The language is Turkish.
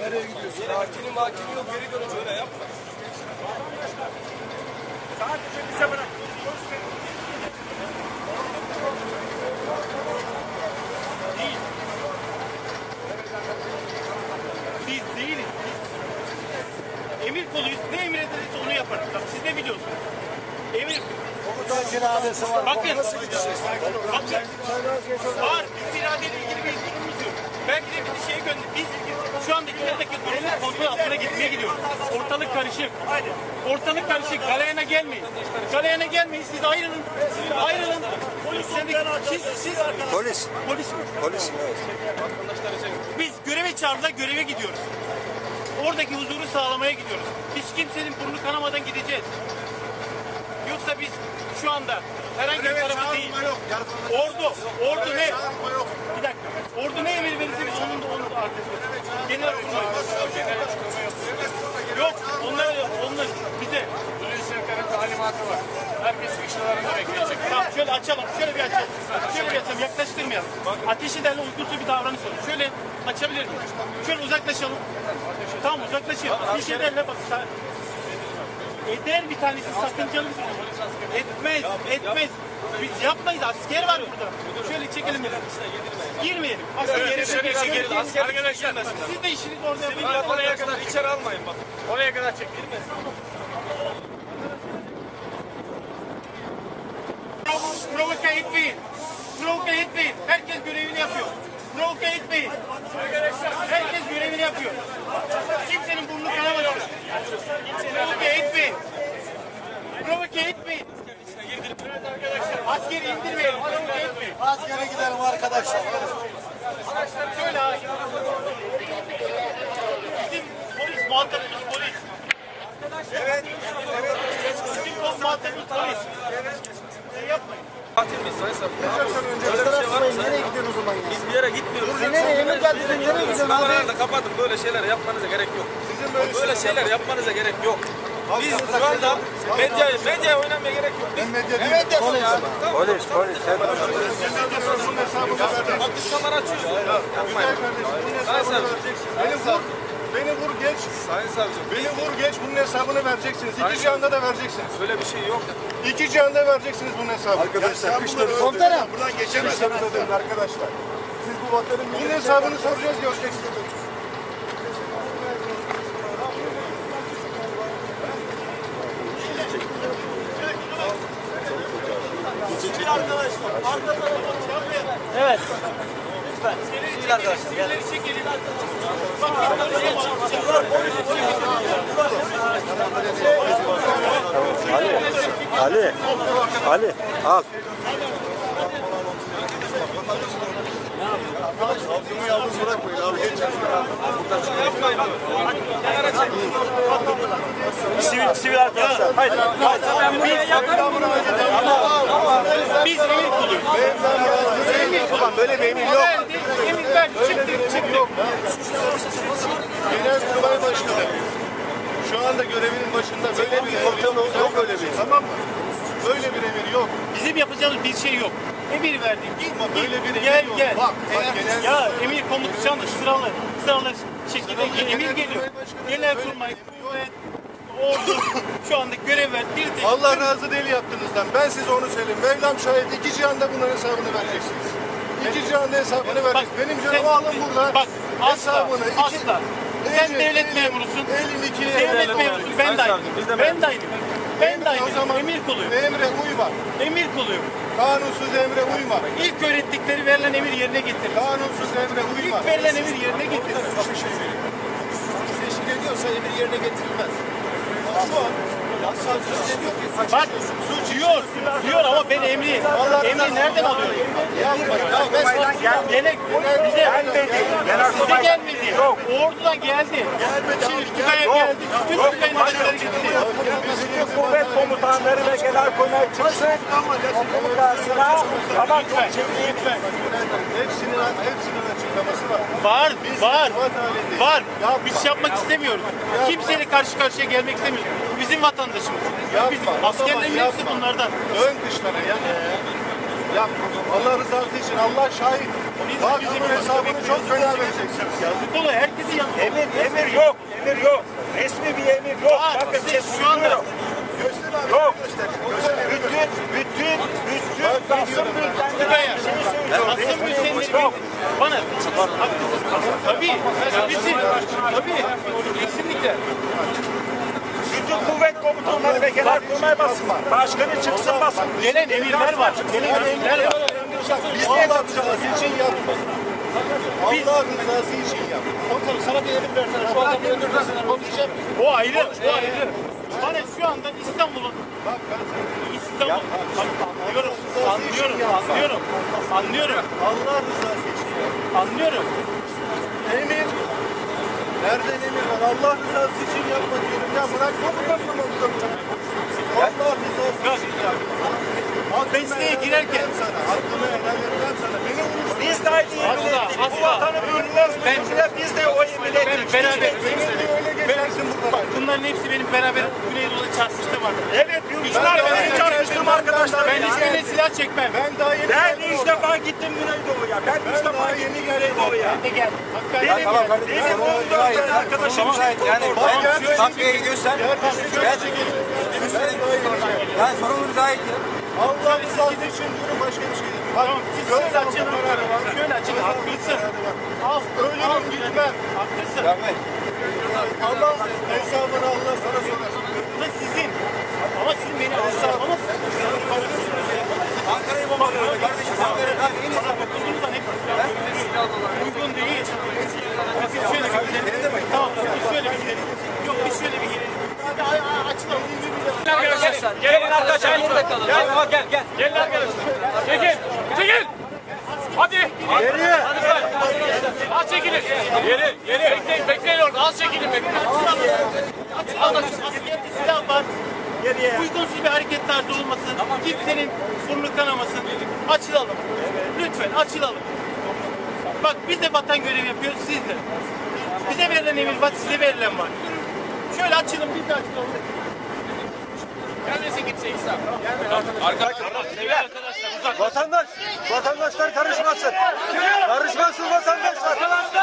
nereye gidiyorsun? Makini makini yok geri dönüş öyle yapma. Sadece bize bırak. Değil. Biz değiliz. Biz emir koluyuz. Ne emredilirse onu yaparız. Bak, Siz ne biliyorsunuz? Emir. Komutan cenazesi var. Bakın. Nasıl gideceğiz? Bakın. Var. Bizim iradeyle ilgili bir. Belki de bizi şeye gönder. Biz şu andaki buradaki durumu kontrol altına gitmeye gidiyoruz. Ortalık karışık. Ortalık karışık. Galeyana gelmeyin. Galeyana gelmeyin. Siz ayrılın. Ayrılın. Polis siz, siz Polis. polis mi? Polis mi? Evet. Biz göreve çağrıda göreve gidiyoruz. Oradaki huzuru sağlamaya gidiyoruz. Biz kimsenin burnu kanamadan gideceğiz. Yoksa biz şu anda herhangi bir tarafa değil. Ordu, ordu ne? Bir dakika. Ordu ne emir verirse biz onun da onun da arkasında. Genel kurmay. Yok, onlar, onlar bize. Hulusi Serkan'ın talimatı var. Herkes kışlalarında bekleyecek. Tamam şöyle açalım, şöyle bir açalım. Şöyle bir açalım, yaklaştırmayalım. Ateş ederle uykusu bir davranış olur. Şöyle açabilir miyim? Şöyle uzaklaşalım. Tamam uzaklaşıyor. Ateş ederle bak. Eder bir tanesi sakıncalı şey. Etmez, etmez. Biz yapmayız. Asker var burada. Şöyle çekelim. Girmeyelim. Asker yere şöyle çekelim. Asker Arkadaşlar siz de işiniz orada yapın. Oraya kadar içeri almayın bak. Oraya kadar çek. Provoke etmeyin. Provoke etmeyin. Herkes görevini yapıyor. Provoke etmeyin. Herkes görevini yapıyor. Kimsenin burnu kanamasın. Provoke etmeyin. Provoke etmeyin. Askeri indirmeyin. Provoke Askere gidelim arkadaşlar. Şöyle abi. Bizim polis muhatabımız polis. Evet. Evet. Bizim muhatabımız polis. Şey yapmayın. Katil miyiz Sayın Savcı? Öyle bir şey varsa Nereye gidiyorsun o zaman ya? biz bir yere gitmiyoruz. Sen nereye emir geldi? Sen nereye gidiyorsun abi? Kameraları da kapatın böyle şeyler yapmanıza gerek yok. böyle şeyler yapmanıza gerek yok. Biz şu anda medyayı, medyaya oynamaya gerek yok. Biz Evet defol ya. Polis, polis. Bak biz kamera açıyoruz. Yapmayın. Sayın Savcı. Beni vur, beni vur geç. Sayın Savcı. Beni vur geç bunun hesabını vereceksiniz. İki cihanda da vereceksiniz. Böyle bir şey yok. İki cihanda vereceksiniz bunun hesabını. Arkadaşlar kışları Komutanım. Buradan geçemezsiniz arkadaşlar. Siz bu vatanın bunun hesabını soracağız göreceksiniz. Evet. Lütfen. Sivil arkadaşlar. Gel. çekelim. Bak, Ali. Ali. Al. Savcımı yalnız bırakmayın abi. Sivil, sivil arkadaşlar. Haydi. Biz emir kuluyuz. Emir falan böyle bir emir yok. Emir verdi. Çıktık, çıktık. Genelkurmay Başkanı şu anda görevinin başında böyle bir emir yok. Öyle bir Tamam mı? Böyle bir emir yok. Bizim yapacağımız bir şey yok. Emir verdik. Git, Ama böyle bir emir gel, yok. gel. Bak, bak, genel- Ya emir komutanı sıralı, sıralı şekilde emir geliyor. Genel kurmay, ordu şu anda görev ver. Bir tek Allah razı değil yaptığınızdan. Ben size onu söyleyeyim. Mevlam şahit iki cihanda bunların hesabını vereceksiniz. İki cihanda hesabını vereceksiniz. Benim canımı alın burada. Bak asla, hesabını iki- asla. Sen Elini- devlet memurusun. Elin ikili Devlet memurusun. Ben de aynı. Ben de aynı. Ben de O zaman aynı. Emir kuluyum. Emre uyma. Emir kuluyum. Kanunsuz emre uyma. İlk öğrettikleri verilen emir yerine getir. Kanunsuz emre uyma. İlk verilen emir yerine getir. Teşkil ediyorsa emir yerine getirilmez. Şu an savcı size diyor Bak diyor, diyor ama ben emri, emri nereden alıyorum? Ya ben sana Gene bize gelmedi. Size gelmedi. Yok. Ordudan geldi. Şimdi Tugay'a geldi. Bütün Tugay'ın başları gitti. Kuvvet komutanları ve genelkurmay çıksın. Komutasına ama Lütfen, lütfen. hepsinin, hepsinin açıklaması var. Var, var, var. Biz yapmak istemiyoruz. Kimseyle karşı karşıya gelmek istemiyoruz. Bu bizim vatandaşımız. Yapma, Bizim askerlerin hepsi yapma. bunlardan. Ön kışlara ya. Yap. Allah rızası için Allah şahit. Bak bizim hesabını çok fena vereceksiniz. Yazık oluyor. Herkesin yazık. Emir, emir yok. Emir yok. Resmi bir emir yok. Bakın siz şu anda- duyuyorum. Yok. Bütün, bütün, bütün basın bültenleri bir şey söylüyor. Basın Resmi bültenleri bir yok. bana haklısın. Tabii, tabii, tabii, kesinlikle. Bütün kuvvet komutanları ve genelkurmay basın var. Başkanı çıksın basın. Gelen emirler var. Gelen emirler var. Biz Allah rızası için yapma. Allah rızası için yap. Komutanım sana bir emir versene. Şu adamı öldürmesene. Konuşacağım. O ayrı, o ayrı. Bana şu anda İstanbul'un Bak ben sana İstanbul. Bak, anlıyorum, anlıyorum, anlıyorum, anlıyorum, Allah rızası için anlıyorum. Emir. Nereden emir var? Allah rızası için yapma diyorum. Ya bırak komutanım komutanım. Allah rızası için yap. Mesleğe girerken sana. Hakkımı helal etmem sana. Beni vurursun. Biz de aynı yemin ettik. Bu vatanı bölünmez bölüncüler biz de o yemin ben ettik. beraber, bu kadar. bak bunların hepsi benim beraber Güneydoğu'da çarpıştığım var. Evet, Yunuslar beni çarpıştım arkadaşlar. Ben silah çekmem. Ben daha yeni Ben geldim üç oradan. defa gittim Güneydoğu'ya. Ben üç Ben defa daha gittim yeni geldim Güneydoğu'ya. Ne gel. Hakkari Benim, Tamam kardeşim, benim sorun 14 müsait. tane arkadaşım Müsait. Yani Bak ya, ben takviyeyi göster. Ben yani sorumlu müsait. Allah rızası için diyorum başka bir şey değil. Tamam siz şöyle açın. Şöyle açın. Haklısın. Al. Ölürüm gitmem. Haklısın. Ama hesabını Allah sana sorar. Bu sizin. Ama siz beni asla uygun değil. Biz şöyle bir gidelim. Tamam biz şöyle bir gidelim. Yok biz şöyle bir gidelim. Hadi açılalım. Arkadaşlar gelin arkadaşlar. Gel bak gel gel. Gelin arkadaşlar. Çekil. Çekil. Hadi. Geriye. Az çekilin. Geri, geri. Bekleyin, bekleyin orada. Az çekilin bekleyin. Silah var. Uygunsuz bir hareket tarzı olmasın. Kimsenin burnu kanamasın. Açılalım. Lütfen açılalım. Bak biz de vatan görevi yapıyoruz siz de. Bize verilen emir var, size verilen var. Şöyle açılın, biz de açılalım. Gelmesin gitse İsa. Vatandaş, vatandaşlar karışmasın. Karışmasın vatandaşlar. Vatandaşlar